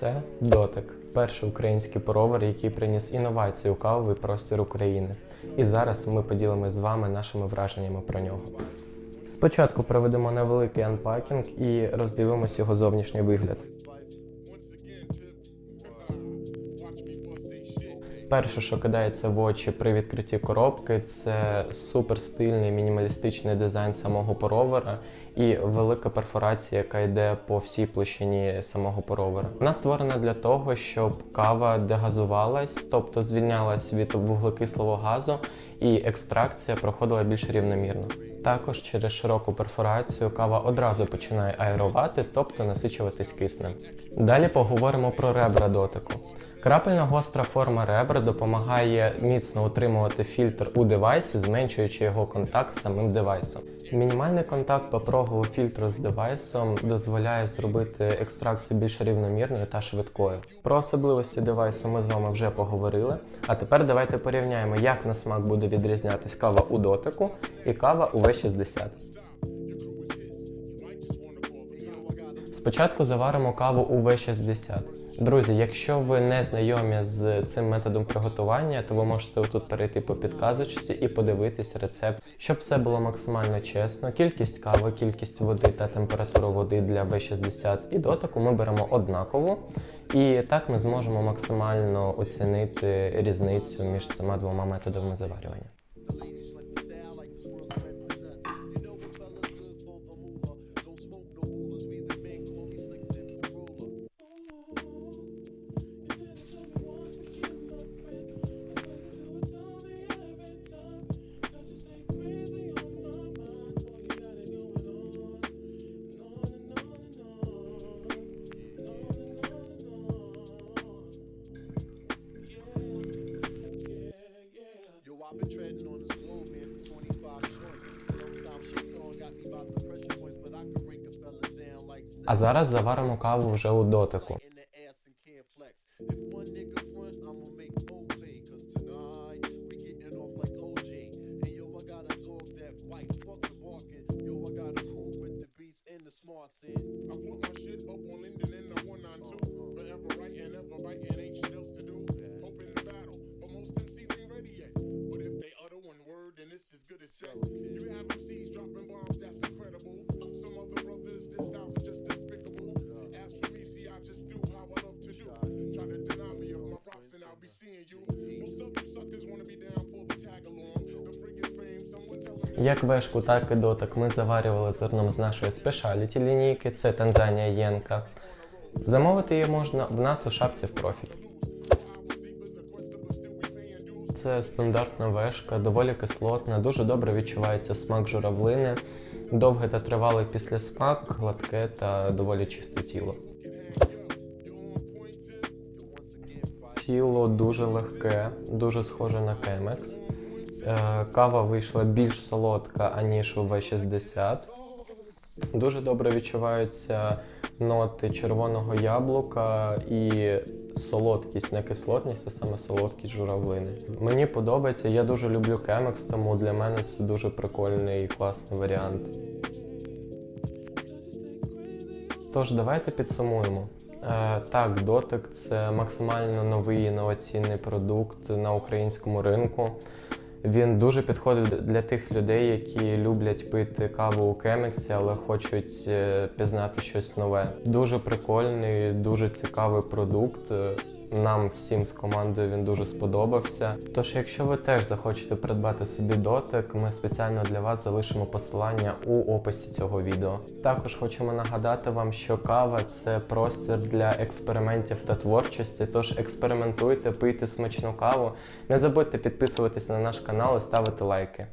Це дотик, перший український провер, який приніс інновацію у кавовий простір України. І зараз ми поділимось з вами нашими враженнями про нього. Спочатку проведемо невеликий анпакінг і роздивимось його зовнішній вигляд. Перше, що кидається в очі при відкритті коробки, це супер стильний мінімалістичний дизайн самого поровера і велика перфорація, яка йде по всій площині самого поровера. Вона створена для того, щоб кава дегазувалась, тобто звільнялась від вуглекислого газу, і екстракція проходила більш рівномірно. Також через широку перфорацію кава одразу починає аерувати, тобто насичуватись киснем. Далі поговоримо про ребра дотику. Крапельна гостра форма ребра допомагає міцно утримувати фільтр у девайсі, зменшуючи його контакт з самим девайсом. Мінімальний контакт папрогового фільтру з девайсом дозволяє зробити екстракцію більш рівномірною та швидкою. Про особливості девайсу ми з вами вже поговорили. А тепер давайте порівняємо, як на смак буде відрізнятись кава у дотику і кава у V60. Спочатку заваримо каву у V60. Друзі, якщо ви не знайомі з цим методом приготування, то ви можете тут перейти по підказочці і подивитись рецепт, щоб все було максимально чесно. Кількість кави, кількість води та температуру води для V60 і дотику ми беремо однаково. І так ми зможемо максимально оцінити різницю між цими двома методами заварювання. А зараз заваримо каву вже у дотику. in the ass Як вешку, так і дотик ми заварювали зерном з нашої спешаліті лінійки, це Танзанія Єнка. Замовити її можна в нас у шапці в профіль. Це стандартна вешка, доволі кислотна, дуже добре відчувається смак журавлини, довгий та тривалий післясмак, гладке та доволі чисте тіло. Тіло дуже легке, дуже схоже на кемекс. Е, Кава вийшла більш солодка, аніж у V60. Дуже добре відчуваються ноти червоного яблука і солодкість, не кислотність, а саме солодкість журавлини. Мені подобається, я дуже люблю кемекс, тому для мене це дуже прикольний і класний варіант. Тож, давайте підсумуємо. Е, так, дотик це максимально новий інноваційний продукт на українському ринку. Він дуже підходить для тих людей, які люблять пити каву у кемексі, але хочуть е, пізнати щось нове. Дуже прикольний, дуже цікавий продукт. Нам всім з командою він дуже сподобався. Тож, якщо ви теж захочете придбати собі дотик, ми спеціально для вас залишимо посилання у описі цього відео. Також хочемо нагадати вам, що кава це простір для експериментів та творчості. Тож експериментуйте, пийте смачну каву. Не забудьте підписуватись на наш канал і ставити лайки.